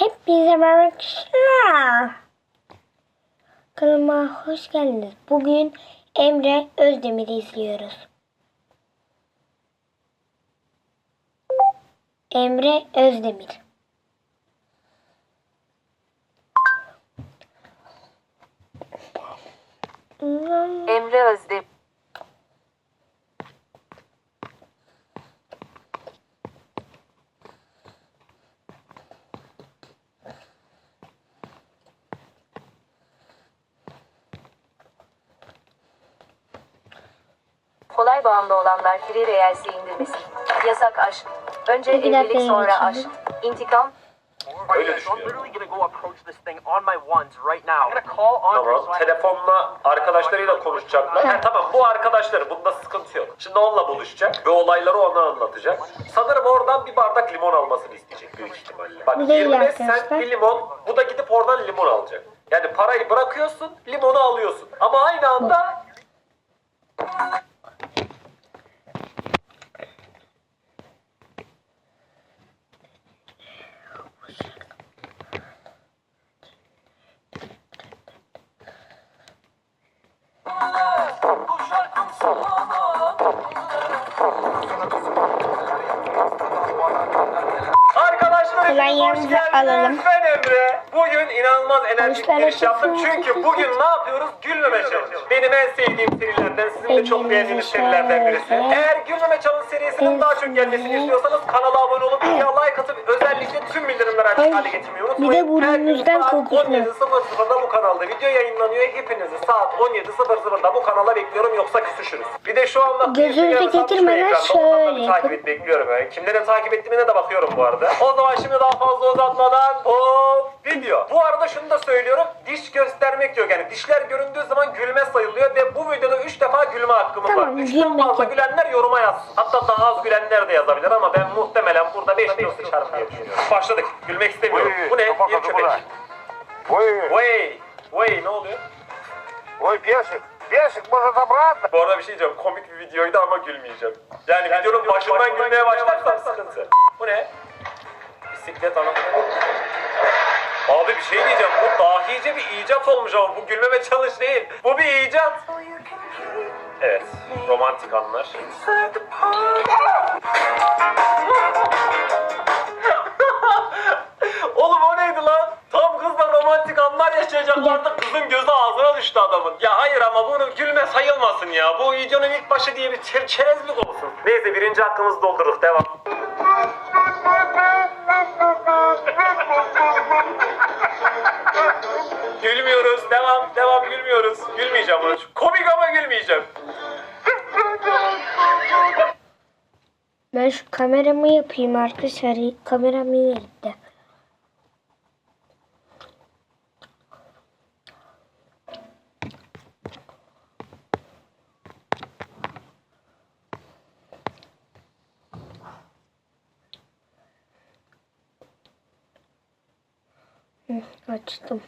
Hepinize merhaba arkadaşlar. Kanalıma hoş geldiniz. Bugün Emre Özdemir'i izliyoruz. Emre Özdemir. Emre Özdemir. Kolay bağımlı olanlar Free Reels'i indirmesin. Yasak aşk. Önce Bir dakika evlilik sonra yayın aşk. İntikam Öyle I'm düşünüyorum. literally gonna go approach this thing on my ones right now. I'm gonna call Andre so Tamam. Telefonla arkadaşlarıyla konuşacaklar. Ha, tamam bu arkadaşları bunda sıkıntı yok. Şimdi onunla buluşacak ve olayları ona anlatacak. Sanırım oradan bir bardak limon almasını isteyecek büyük ihtimalle. Bak Bu değil 25 sen arkadaşlar. bir limon, bu da gidip oradan limon alacak. Yani parayı bırakıyorsun, limonu alıyorsun. Ama aynı anda Geldiniz. alalım. Ben Emre. Bugün inanılmaz enerjik bir giriş yaptım. Çünkü bugün ne yapıyoruz? Gülmeme challenge. Benim en sevdiğim serilerden, sizin de çok beğendiğiniz serilerden birisi. Eğer Gülmeme challenge serisinin daha çok gelmesini istiyorsanız kanala abone olup videoya like atıp özellikle tüm bildirimleri açık hale getirmeyi bir de unutmayın. burnunuzdan kokutma. 17.00'da bu kanalda video yayınlanıyor. Hepinizi saat 17.00'da bu kanala bekliyorum yoksa küsüşürüz. Bir de şu anda Gözünüzü getirmeden şöyle takip et bekliyorum. Yani. Kimlerin takip ettiğine de bakıyorum bu arada. O zaman şimdi daha fazla uzatmadan hop video. Bu arada şunu da söylüyorum. Diş göstermek yok. Yani dişler göründüğü zaman gülme sayılıyor ve bu videoda 3 defa gülme hakkımız Tamam, var. 3'ten gülmek fazla yok. gülenler yoruma yazsın. Hatta daha az gülenler de yazabilir ama ben muhtemelen burada 5 bin sıçarım diye düşünüyorum. Başladık. Gülmek istemiyorum. Oy, bu ne? Bir köpek. Oy. Oy. Oy ne oluyor? Oy piyasık. Piyasık masada bırak. Bu arada bir şey diyeceğim. Komik bir videoydu ama gülmeyeceğim. Yani, yani videonun başından, başından gülmeye başlarsam sıkıntı. Bu ne? Bisiklet anamı. Abi bir şey diyeceğim. Bu dahice bir icat olmuş ama bu gülmeme çalış değil. Bu bir icat. Evet. Romantik anlar. Oğlum o neydi lan? Tam kızla romantik anlar yaşayacaklardı. Kızın gözü ağzına düştü adamın. Ya hayır ama bunu gülme sayılmasın ya. Bu videonun ilk başı diye bir çer- çerezlik olsun. Neyse birinci hakkımızı doldurduk. Devam. Gülmüyoruz. Devam. Devam gülmüyoruz. Gülmeyeceğim. Komik ama gülmeyeceğim. Ben şu kameramı yapayım arkadaşlar. Kameram. Hı, Açtım.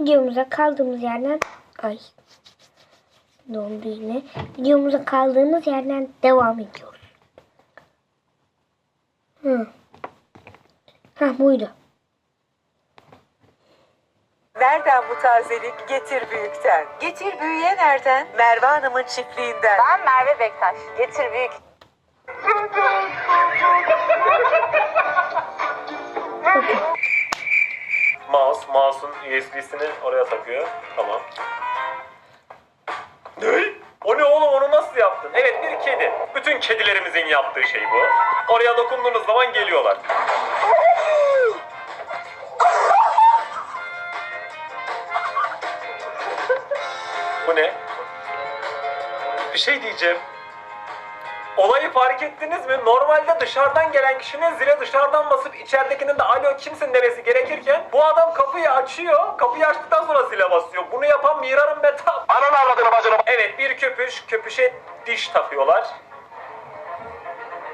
Videomuza kaldığımız yerden ay dondu yine. Videomuza kaldığımız yerden devam ediyoruz. Hı. Hah buydu. Nereden bu tazelik? Getir büyükten. Getir büyüye nereden? Merve Hanım'ın çiftliğinden. Ben Merve Bektaş. Getir büyük. Mouse, mouse'un USB'sini oraya takıyor. Tamam. Ne? O ne oğlum onu nasıl yaptın? Evet bir kedi. Bütün kedilerimizin yaptığı şey bu. Oraya dokunduğunuz zaman geliyorlar. bu ne? Bir şey diyeceğim. Olayı fark ettiniz mi? Normalde dışarıdan gelen kişinin zile dışarıdan basıp içeridekinin de alo kimsin demesi gerekirken bu adam kapıyı açıyor. Kapıyı açtıktan sonra zile basıyor. Bunu yapan Mirar'ın beta. Ananı avradını bacını. Evet bir köpüş. Köpüşe diş takıyorlar.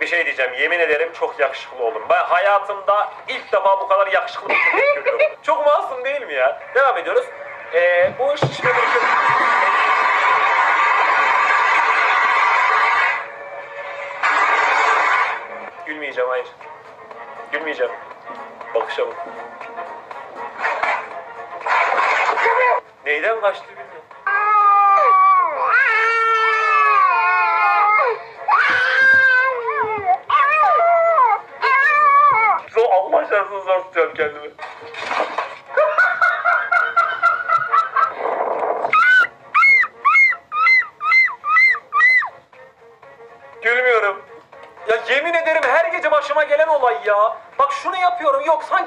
Bir şey diyeceğim yemin ederim çok yakışıklı oldum. Ben hayatımda ilk defa bu kadar yakışıklı bir görüyorum. Çok masum değil mi ya? Devam ediyoruz. Ee, bu şişme bir köpek. Hayır. Gülmeyeceğim. Bakışa bak. Neyden kaçtı bilmiyorum. Allah şartını zor tutuyorum kendimi.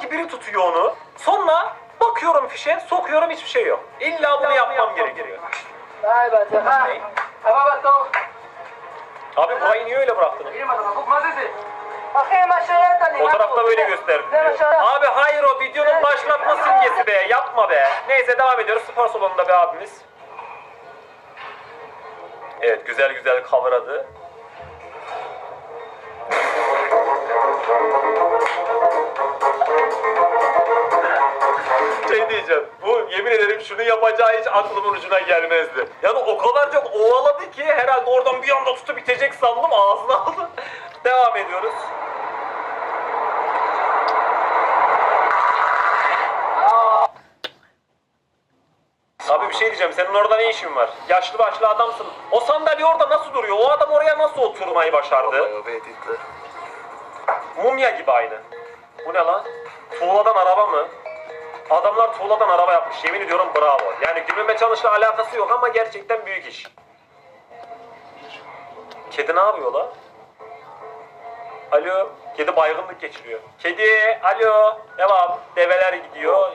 Sanki biri tutuyor onu. Sonra bakıyorum fişe sokuyorum hiçbir şey yok. İlla bunu yapmam gerekiyor. Ne? Abi burayı niye öyle bıraktın? Fotoğrafta böyle gösterdi. Abi hayır o videonun başlatma simgesi be yapma be. Neyse devam ediyoruz spor salonunda bir abimiz. Evet güzel güzel kavradı. Şey diyeceğim, bu yemin ederim şunu yapacağı hiç aklımın ucuna gelmezdi. Yani o kadar çok ovaladı ki herhalde oradan bir anda tutup bitecek sandım ağzına aldı. Devam ediyoruz. Abi bir şey diyeceğim, senin orada ne işin var? Yaşlı başlı adamsın. O sandalye orada nasıl duruyor? O adam oraya nasıl oturmayı başardı? Mumya gibi aynı. Bu ne lan? Tuğladan araba mı? Adamlar tuğladan araba yapmış. Yemin ediyorum bravo. Yani gülmeme çalışla alakası yok ama gerçekten büyük iş. Kedi ne yapıyor la? Alo. Kedi baygınlık geçiriyor. Kedi. Alo. Devam. Develer gidiyor.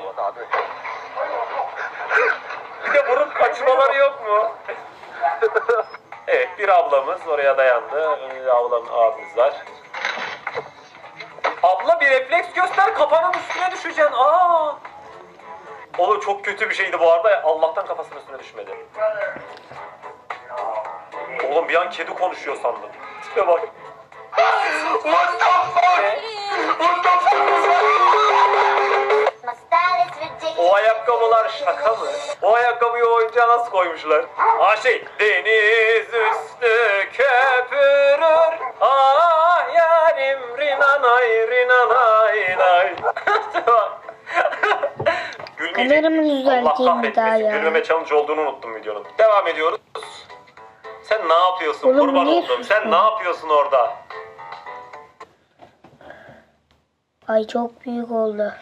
Bir de vurup kaçmaları yok mu? evet bir ablamız oraya dayandı. Ee, Ablam abimiz var. Abla bir refleks göster kafanın üstüne düşeceksin. Aa. Oğlum çok kötü bir şeydi bu arada. Allah'tan kafasının üstüne düşmedi. Oğlum bir an kedi konuşuyor sandım. Tipe bak. O ayakkabılar şaka mı? O ayakkabıyı oyuncağa nasıl koymuşlar? Ha şey, deniz üstü köpürür. Ah yarim rinanay rinanay Gülmeyecek. Kameramı düzelteyim Allah bir daha kahretmesin. ya. Gülmeme challenge olduğunu unuttum videonun. Devam ediyoruz. Sen ne yapıyorsun? Oğlum, Kurban niye oldum. Sen ne yapıyorsun orada? Ay çok büyük oldu.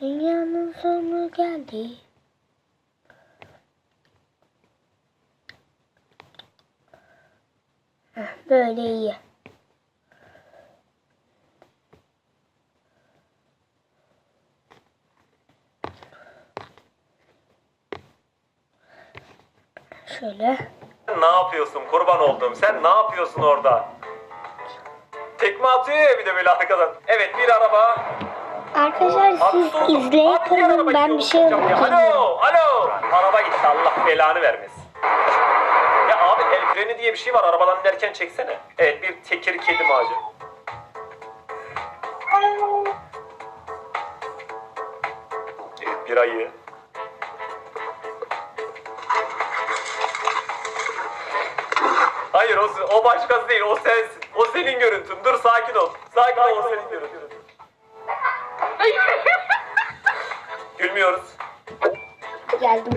Dünyanın sonu geldi. Heh, Böyle iyi. Şöyle. Sen ne yapıyorsun? Kurban oldum. Sen ne yapıyorsun orada? Tekme atıyor ya bir de böyle arkadan. Evet bir araba. Arkadaşlar siz Abi, bir araba kalın ben gidiyor, bir şey ya. Alo, alo. Araba gitti Allah belanı vermesin. Ya abi el freni diye bir şey var arabadan inerken çeksene. Evet bir tekir kedi macı. Evet bir ayı. Hayır o, o başkası değil o sensin. O senin görüntün. Dur sakin ol. Sakin ol o senin görüntün. Gülmüyoruz. Geldim.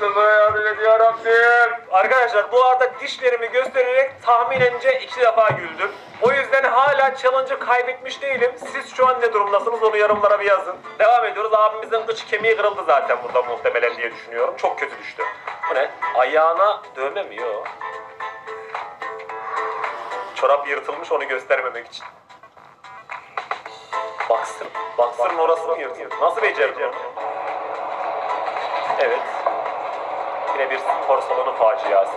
Sana yardım et yarabbim. Arkadaşlar bu arada dişlerimi göstererek tahminence iki defa güldüm. O yüzden hala challenge'ı kaybetmiş değilim. Siz şu an ne durumdasınız onu yorumlara bir yazın. Devam ediyoruz. Abimizin kıç kemiği kırıldı zaten burada muhtemelen diye düşünüyorum. Çok kötü düştü. Bu ne? Ayağına dövme mi? Yok. Çorap yırtılmış onu göstermemek için. Baksın. Baksın orası mı yırtılmış? Nasıl becerdin onu? Evet. Yine bir spor salonu faciası.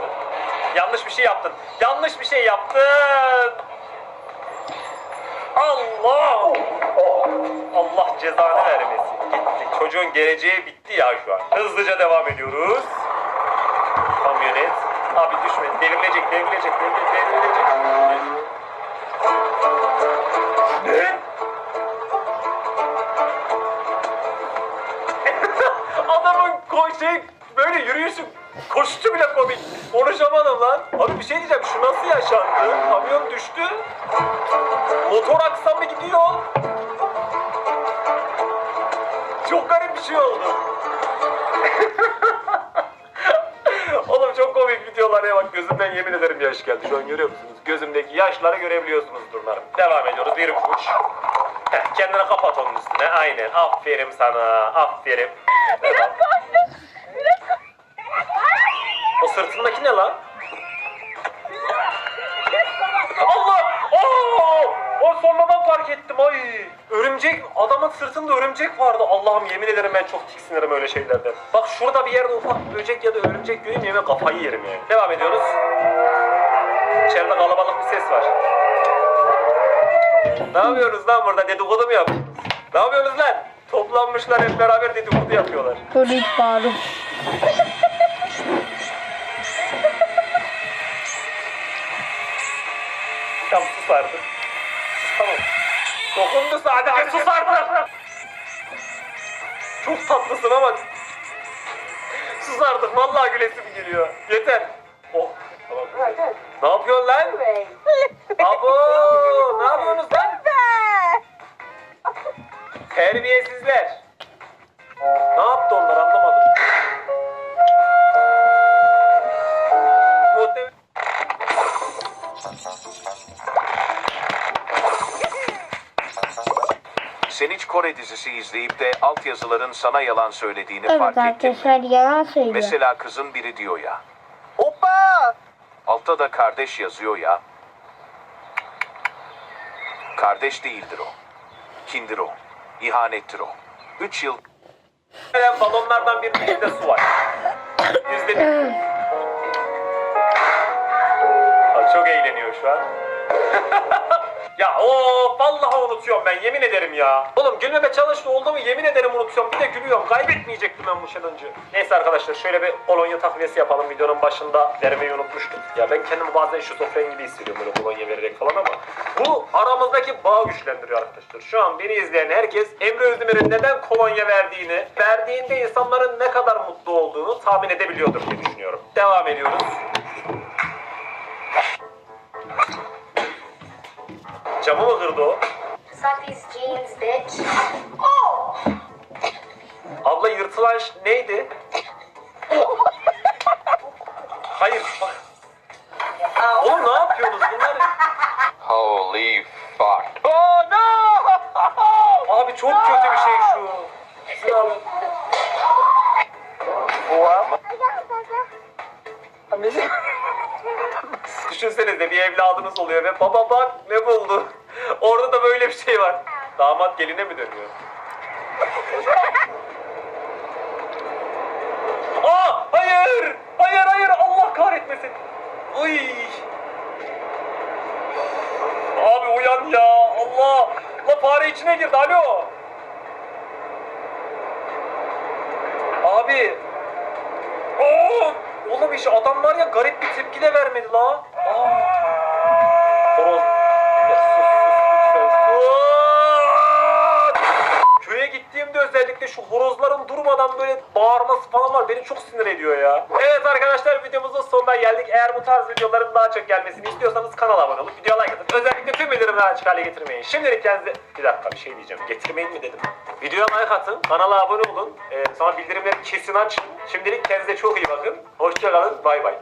Yanlış bir şey yaptın. Yanlış bir şey yaptın. Allah! Allah cezanı vermesin. Gitti. Çocuğun geleceği bitti ya şu an. Hızlıca devam ediyoruz. Kamyonet. Abi düşme. Devrilecek, devrilecek, devrilecek, devrilecek. Ne? koy şey böyle yürüyüşüm koşucu bile komik. Konuşamadım lan. Abi bir şey diyeceğim şu nasıl yaşandı? Kamyon düştü. Motor aksamı gidiyor. Çok garip bir şey oldu. Oğlum çok komik videolar ya bak gözümden yemin ederim yaş geldi. Şu an görüyor musunuz? Gözümdeki yaşları görebiliyorsunuzdur umarım. Devam ediyoruz. Bir kuş. Heh, kendini kapat onun üstüne. Aynen. Aferin sana. Aferin. Devam. O sırtındaki ne lan? Allah! Oo! O sonradan fark ettim ay. Örümcek, adamın sırtında örümcek vardı. Allah'ım yemin ederim ben çok tiksinirim öyle şeylerden. Bak şurada bir yerde ufak böcek ya da örümcek göreyim yemin kafayı yerim yani. Devam ediyoruz. İçeride kalabalık bir ses var. Ne yapıyorsunuz lan burada dedikodu mu yapıyorsunuz? Ne yapıyorsunuz lan? Toplanmışlar hep beraber dedikodu yapıyorlar. Polis bağırım. Sus artık. Tamam. Dokundu sadece sus artık. Çok tatlısın ama sus artık vallahi gülesim geliyor. Yeter. Oh. Ne yapıyorsun lan? Abo! Ne yapıyorsunuz lan? Terbiyesizler. Ne yaptı onlar Sen hiç Kore dizisi izleyip de altyazıların sana yalan söylediğini Evet fark ettin mi? arkadaşlar yalan söylüyor. Mesela kızın biri diyor ya. Opa! Altta da kardeş yazıyor ya. Kardeş değildir o. Kindir o. İhanettir o. Üç yıl... Veren balonlardan birinin içinde su var. İzledim. Aa, Çok eğleniyor şu an. ya o vallahi unutuyorum ben yemin ederim ya. Oğlum gülmeme çalıştı oldu mu yemin ederim unutuyorum. Bir de gülüyorum. Kaybetmeyecektim ben bu challenge'ı. Neyse arkadaşlar şöyle bir kolonya takviyesi yapalım. Videonun başında vermeyi unutmuştum. Ya ben kendimi bazen şizofren gibi hissediyorum böyle kolonya vererek falan ama bu aramızdaki bağı güçlendiriyor arkadaşlar. Şu an beni izleyen herkes Emre Özdemir'in neden kolonya verdiğini, verdiğinde insanların ne kadar mutlu olduğunu tahmin edebiliyordur diye düşünüyorum. Devam ediyoruz. Camı mı kırdı o? Suck these jeans, bitch. Abla yırtılan ş- neydi? Hayır bak. Oğlum ne yapıyorsunuz bunlar? Holy fuck. Oh no! Abi çok kötü bir şey şu. Sizin abi. Düşünsenize bir evladınız oluyor ve baba bak ne buldu. Orada da böyle bir şey var. Damat geline mi dönüyor? Aa hayır! Hayır hayır Allah kahretmesin. Uy. Abi uyan ya Allah. La fare içine girdi alo. Abi. Oo! Oğlum iş adam var ya garip bir tepki de vermedi la. Aa. Horoz. Ya sus sus lütfen sus. Gittiğimde özellikle şu horozların durmadan böyle bağırması falan var. Beni çok sinir ediyor ya. Evet arkadaşlar videomuzun sonuna geldik. Eğer bu tarz videoların daha çok gelmesini istiyorsanız kanala abone olup video like atın. Özellikle tüm bildirimleri açık hale getirmeyin. Şimdilik kendinize... Bir dakika bir şey diyeceğim. Getirmeyin mi dedim. Videoya like atın. Kanala abone olun. Ee, sonra bildirimleri kesin açın. Şimdilik kendinize çok iyi bakın. Hoşçakalın. Bay bay.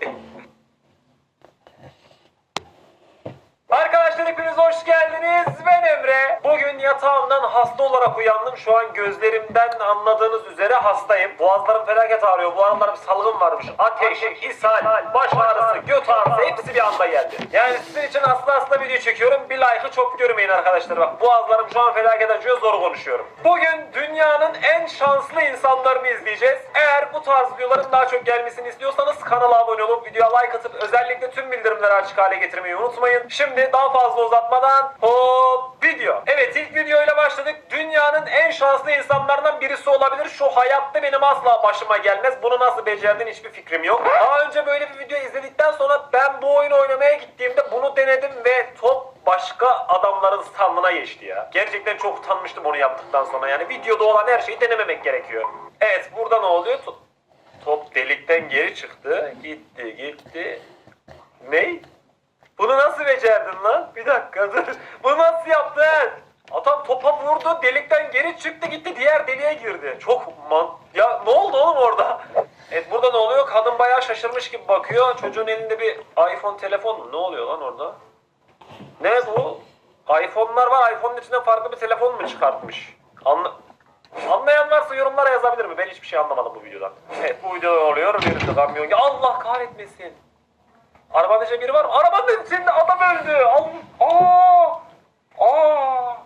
Arkadaşlar hepiniz hoş geldiniz. Ben Emre. Bugün yatağımdan hasta olarak uyandım. Şu an gözlerimden anladığınız üzere hastayım. Boğazlarım felaket ağrıyor. Bu aralar bir salgın varmış. Ateş, ishal, baş ağrısı, göt ağrısı hepsi bir anda geldi. Yani sizin için aslı aslı video çekiyorum. Bir like'ı çok görmeyin arkadaşlar. Bak boğazlarım şu an felaket acıyor. Zor konuşuyorum. Bugün dünyanın en şanslı insanlarını izleyeceğiz. Eğer bu tarz videoların daha çok gelmesini istiyorsanız kanala abone olup videoya like atıp özellikle tüm bildirimleri açık hale getirmeyi unutmayın. Şimdi daha fazla uzatmadan hop video. Evet ilk videoyla başladık. Dünyanın en şanslı insanlarından birisi olabilir. Şu hayatta benim asla başıma gelmez. Bunu nasıl becerdiğin hiçbir fikrim yok. Daha önce böyle bir video izledikten sonra ben bu oyunu oynamaya gittiğimde bunu denedim ve top başka adamların standına geçti ya. Gerçekten çok utanmıştım onu yaptıktan sonra. Yani videoda olan her şeyi denememek gerekiyor. Evet burada ne oluyor? Tu- delikten geri çıktı. Gitti gitti. Ney? Bunu nasıl becerdin lan? Bir dakika dur. Bunu nasıl yaptın? Adam topa vurdu, delikten geri çıktı gitti diğer deliğe girdi. Çok man... Ya ne oldu oğlum orada? Evet burada ne oluyor? Kadın bayağı şaşırmış gibi bakıyor. Çocuğun elinde bir iPhone telefon mu? Ne oluyor lan orada? Ne bu? iPhone'lar var. iPhone'un içinden farklı bir telefon mu çıkartmış? Anla... Anlayan varsa yorumlara yazabilir mi? Ben hiçbir şey anlamadım bu videodan. Evet bu videoda oluyor. Birisi kamyon. Ya Allah kahretmesin. Arabanın biri var mı? Arabanın içinde adam öldü. Al- Aa! Aa!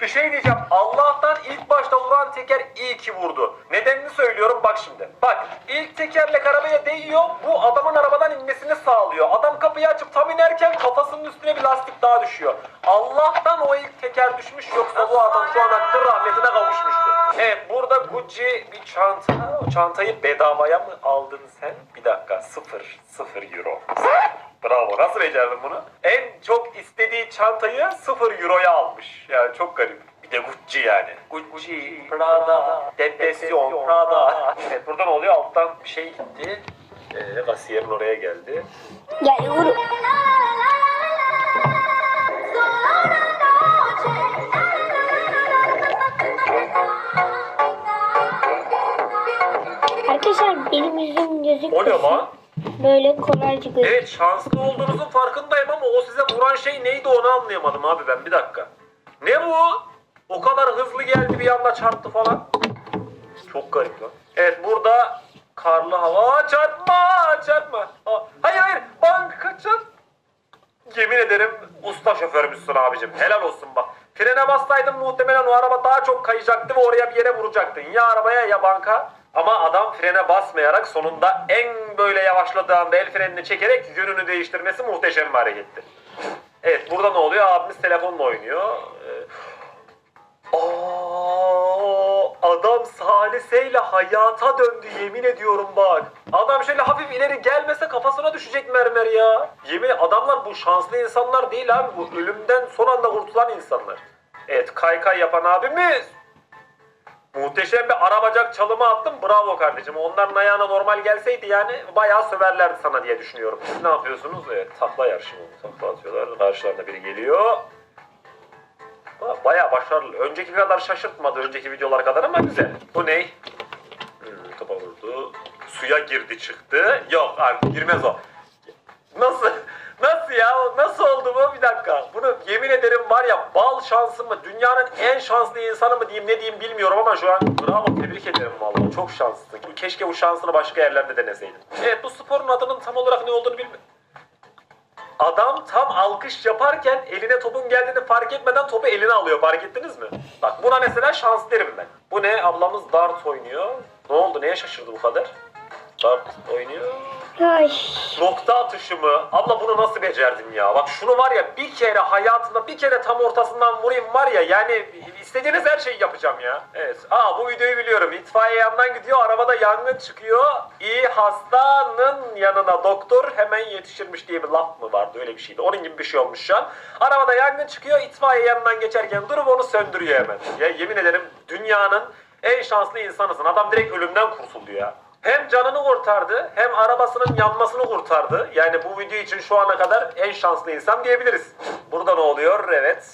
Bir şey diyeceğim. Allah'tan ilk başta vuran teker iyi ki vurdu. Nedenini söylüyorum bak şimdi. Bak ilk tekerlek arabaya değiyor. Bu adamın arabadan inmesini sağlıyor. Adam kapıyı açıp tam inerken kafasının üstüne bir lastik daha düşüyor. Allah'tan o ilk teker düşmüş yoksa bu adam şu an hakkın rahmetine kavuşmuştu. Evet burada Gucci bir çanta. O çantayı bedavaya mı aldın sen? Bir dakika sıfır. Sıfır euro. Bravo. Nasıl becerdin bunu? En çok istediği çantayı 0 euroya almış. Yani çok garip. Bir de Gucci yani. Gucci, Prada, Depresyon, Prada. Evet burada ne oluyor? Alttan bir şey gitti. Ee, kasiyerin oraya geldi. Ya Uğur. Arkadaşlar benim yüzüm O gözükmüyor. ne lan? Böyle kolayca. Evet şanslı olduğunuzun farkındayım ama o size vuran şey neydi onu anlayamadım abi ben bir dakika. Ne bu? O kadar hızlı geldi bir anda çarptı falan. Çok garip lan. Evet burada karlı hava çarpma çarpma. Hayır hayır banka çarp. Yemin ederim usta şoförmüşsün abicim. Helal olsun bak. Frene bassaydın muhtemelen o araba daha çok kayacaktı ve oraya bir yere vuracaktın. Ya arabaya ya banka. Ama adam frene basmayarak sonunda en böyle yavaşladığı anda el frenini çekerek yönünü değiştirmesi muhteşem bir hareketti. Evet burada ne oluyor? Abimiz telefonla oynuyor. Ee, Aa, adam saliseyle hayata döndü yemin ediyorum bak. Adam şöyle hafif ileri gelmese kafasına düşecek mermer ya. Yemin adamlar bu şanslı insanlar değil abi bu ölümden son anda kurtulan insanlar. Evet kaykay yapan abimiz. Muhteşem bir arabacak çalımı attım. Bravo kardeşim. Onların ayağına normal gelseydi yani bayağı söverlerdi sana diye düşünüyorum. Siz ne yapıyorsunuz? Evet takla yarışı? Takla atıyorlar. Karşılarında biri geliyor. Bayağı başarılı. Önceki kadar şaşırtmadı önceki videolar kadar ama güzel. Bu ne? Hmm, topa vurdu. Suya girdi çıktı. Yok abi girmez o. Nasıl? Nasıl ya? Nasıl oldu bu? Bir dakika. Bunu yemin ederim var ya bal şansı mı? Dünyanın en şanslı insanı mı diyeyim ne diyeyim bilmiyorum ama şu an bravo tebrik ederim vallahi. Çok şanslısın. Keşke bu şansını başka yerlerde deneseydin. Evet bu sporun adının tam olarak ne olduğunu bilmiyorum. Adam tam alkış yaparken eline topun geldiğini fark etmeden topu eline alıyor. Fark ettiniz mi? Bak buna mesela şans derim ben. Bu ne? Ablamız dart oynuyor. Ne oldu? Neye şaşırdı bu kadar? Dart oynuyor. Ay. Nokta atışı mı? Abla bunu nasıl becerdin ya? Bak şunu var ya bir kere hayatımda bir kere tam ortasından vurayım var ya yani istediğiniz her şeyi yapacağım ya. Evet. Aa bu videoyu biliyorum. İtfaiye yandan gidiyor. Arabada yangın çıkıyor. İyi hastanın yanına doktor hemen yetişirmiş diye bir laf mı vardı? Öyle bir şeydi. Onun gibi bir şey olmuş şu an. Arabada yangın çıkıyor. İtfaiye yanından geçerken durup onu söndürüyor hemen. Ya yemin ederim dünyanın en şanslı insanısın. Adam direkt ölümden kurtuldu ya. Hem canını kurtardı hem arabasının yanmasını kurtardı. Yani bu video için şu ana kadar en şanslı insan diyebiliriz. Burada ne oluyor? Evet.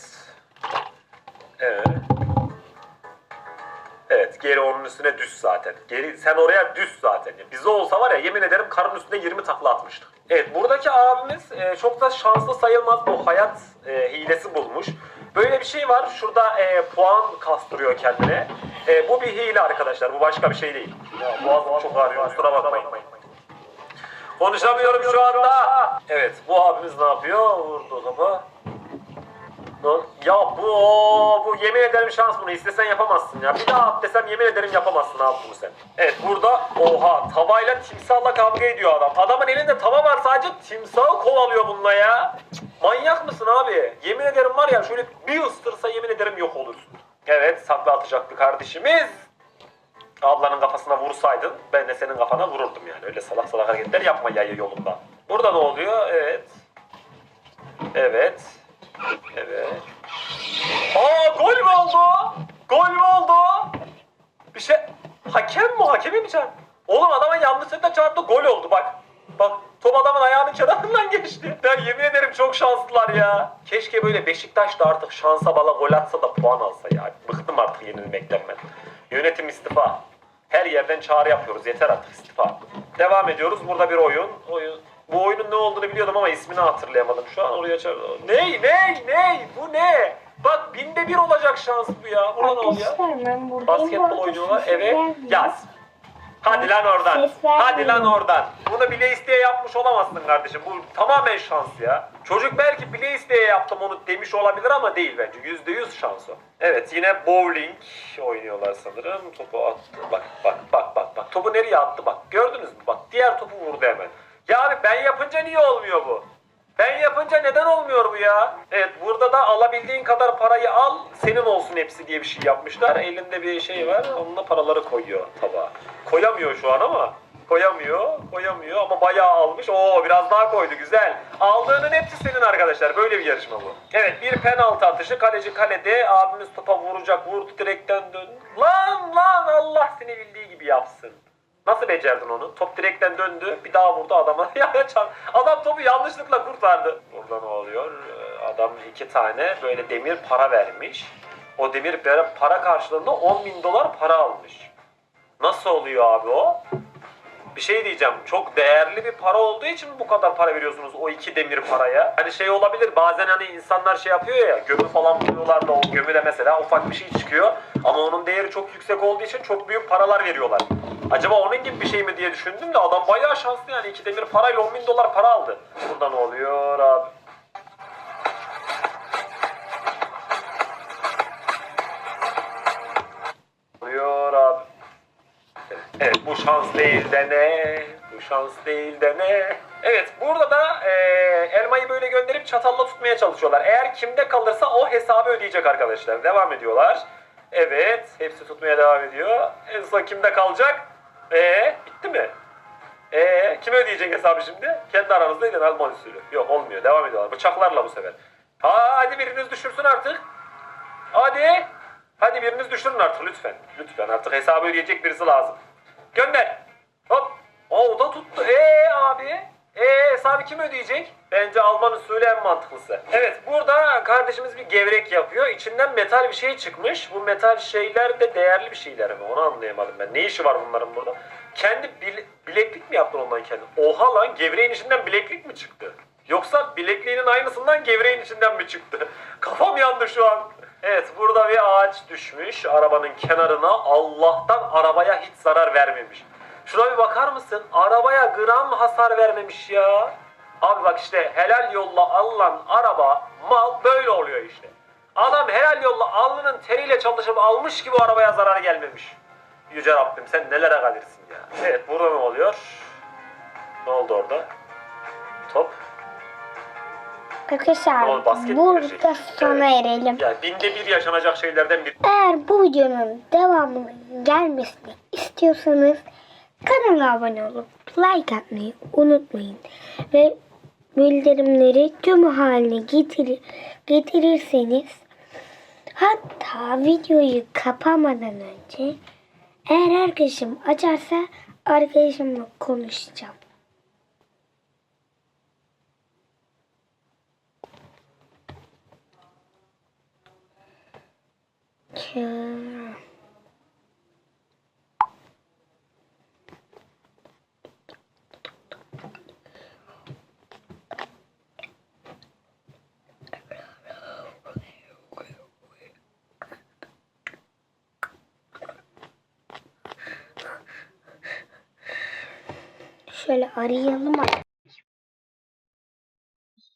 Evet. Evet geri onun üstüne düz zaten. Geri sen oraya düz zaten. Bizde olsa var ya yemin ederim karın üstünde 20 takla atmıştık. Evet buradaki abimiz e, çok da şanslı sayılmaz. Bu hayat e, hilesi bulmuş. Böyle bir şey var. Şurada e, puan kastırıyor kendine. E, bu bir hile arkadaşlar. Bu başka bir şey değil. Ya, boğazım çok ağrıyor. Kusura bakmayın. Konuşamıyorum şu anda. Evet bu abimiz ne yapıyor? Vurdu. Lan, Ya bu bu yemin ederim şans bunu istesen yapamazsın ya. Bir daha at desem yemin ederim yapamazsın abi bunu sen. Evet burada oha tavayla timsahla kavga ediyor adam. Adamın elinde tava var sadece timsahı kovalıyor bununla ya. Manyak mısın abi? Yemin ederim var ya şöyle bir ısırsa yemin ederim yok olursun. Evet sakla atacaktı kardeşimiz. Ablanın kafasına vursaydın ben de senin kafana vururdum yani. Öyle salak salak hareketler yapma yayı yolunda. Burada ne oluyor? Evet. Evet. Evet. Aa gol mü oldu? Gol mü oldu? Bir şey... Hakem mi? Hakemi mi çarp? Oğlum adama yanlışlıkla çarptı gol oldu bak. Bak top adamın ayağının kenarından geçti. Ben yemin ederim çok şanslılar ya. Keşke böyle Beşiktaş da artık şansa bala gol atsa da puan alsa ya. Bıktım artık yenilmekten ben. Yönetim istifa. Her yerden çağrı yapıyoruz. Yeter artık istifa. Devam ediyoruz. Burada bir oyun. Oyun. Bu oyunun ne olduğunu biliyordum ama ismini hatırlayamadım. Şu an oraya çağır. Ney ney ney? Bu ne? Bak binde bir olacak şans bu ya. Burada ne oluyor? Arkadaşlar ben buradayım. Bu Basketbol oynuyorlar. sesler Evet. Yaz. Hadi lan oradan. Hadi lan oradan. Bunu bile isteye yapmış olamazsın kardeşim. Bu tamamen şans ya. Çocuk belki bile isteye yaptım onu demiş olabilir ama değil bence. Yüzde yüz şans o. Evet yine bowling oynuyorlar sanırım. Topu attı. Bak bak bak bak bak. Topu nereye attı bak. Gördünüz mü? Bak diğer topu vurdu hemen. Ya abi ben yapınca niye olmuyor bu? Ben yapınca neden olmuyor bu ya? Evet burada da alabildiğin kadar parayı al senin olsun hepsi diye bir şey yapmışlar. Elinde bir şey var onunla paraları koyuyor tabağa. Koyamıyor şu an ama. Koyamıyor, koyamıyor ama bayağı almış. Oo biraz daha koydu güzel. Aldığının hepsi senin arkadaşlar. Böyle bir yarışma bu. Evet bir penaltı atışı. Kaleci kalede. Abimiz topa vuracak. Vurdu direkten dön. Lan lan Allah seni bildiği gibi yapsın. Nasıl becerdin onu? Top direkten döndü. Bir daha vurdu adama. Adam topu yanlışlıkla kurtardı. Burada ne oluyor? Ee, Adam iki tane böyle demir para vermiş. O demir para karşılığında 10 bin dolar para almış. Nasıl oluyor abi o? Bir şey diyeceğim. Çok değerli bir para olduğu için bu kadar para veriyorsunuz o iki demir paraya? Hani şey olabilir bazen hani insanlar şey yapıyor ya gömü falan buluyorlar da o gömüde mesela ufak bir şey çıkıyor. Ama onun değeri çok yüksek olduğu için çok büyük paralar veriyorlar. Acaba onun gibi bir şey mi diye düşündüm de adam bayağı şanslı yani iki demir parayla 10 bin dolar para aldı. Burada ne oluyor abi? oluyor abi? Evet bu şans değil de ne? Bu şans değil de ne? Evet burada da e, elmayı böyle gönderip çatalla tutmaya çalışıyorlar. Eğer kimde kalırsa o hesabı ödeyecek arkadaşlar. Devam ediyorlar. Evet hepsi tutmaya devam ediyor. En son kimde kalacak? Ee bitti mi? Ee kim ödeyecek hesabı şimdi? Kendi aranızda edin Alman usulü. Yok olmuyor devam ediyorlar. Bıçaklarla bu sefer. Ha, hadi biriniz düşürsün artık. Hadi. Hadi biriniz düşürün artık lütfen. Lütfen artık hesabı ödeyecek birisi lazım. Gönder. Hop. Aa, o da tuttu. Ee abi. Ee hesabı kim ödeyecek? Bence Alman usulü en mantıklısı. Evet burada kardeşimiz bir gevrek yapıyor. İçinden metal bir şey çıkmış. Bu metal şeyler de değerli bir şeyler mi? Onu anlayamadım ben. Ne işi var bunların burada? Kendi bil- bileklik mi yaptın ondan kendi? Oha lan gevreğin içinden bileklik mi çıktı? Yoksa bilekliğinin aynısından gevreğin içinden mi çıktı? Kafam yandı şu an. Evet burada bir ağaç düşmüş arabanın kenarına. Allah'tan arabaya hiç zarar vermemiş. Şuna bir bakar mısın? Arabaya gram hasar vermemiş ya. Abi bak işte helal yolla alınan araba, mal böyle oluyor işte. Adam helal yolla alnının teriyle çalışıp almış gibi o arabaya zarar gelmemiş. Yüce Rabbim sen nelere kadirsin ya. Evet burada ne oluyor? Ne oldu orada? Top. Arkadaşlar basket burada sona Evet. erelim. Ya binde bir yaşanacak şeylerden biri. Eğer bu videonun devamının gelmesini istiyorsanız kanala abone olup like atmayı unutmayın. Ve bildirimleri tüm haline getir getirirseniz hatta videoyu kapamadan önce eğer arkadaşım açarsa arkadaşımla konuşacağım. Kör. Şöyle arayalım.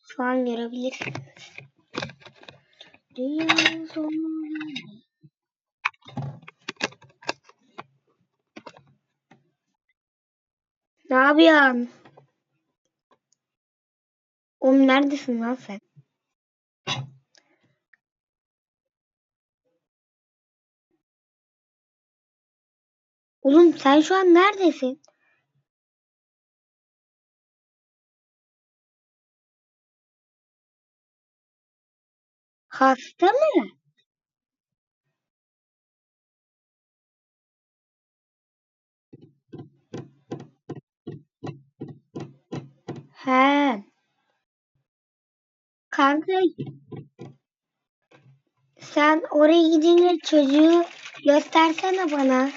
Şu an görebilirsiniz. Dünyanın sonu. Ne yapıyorsun? Oğlum neredesin lan sen? Oğlum sen şu an neredesin? Hasta mı? He. Kanka sen oraya gidince çocuğu göstersene bana.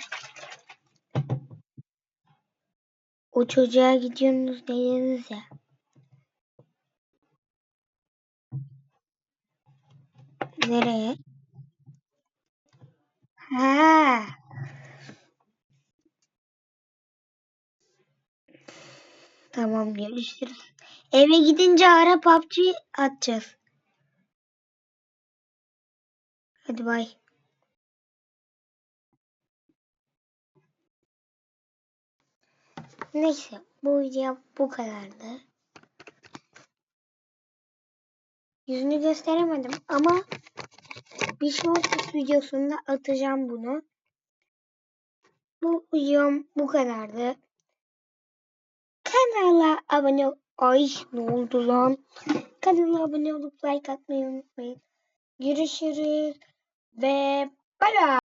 O çocuğa gidiyorsunuz dediniz ya. Nereye? Ha. Tamam görüşürüz. Eve gidince ara PUBG atacağız. Hadi bay. Neyse bu video bu kadardı. Yüzünü gösteremedim ama bir shorts videosunda atacağım bunu. Bu videom bu kadardı. Kanala abone ol. Ay ne oldu lan? Kanala abone olup like atmayı unutmayın. Görüşürüz ve bay bay.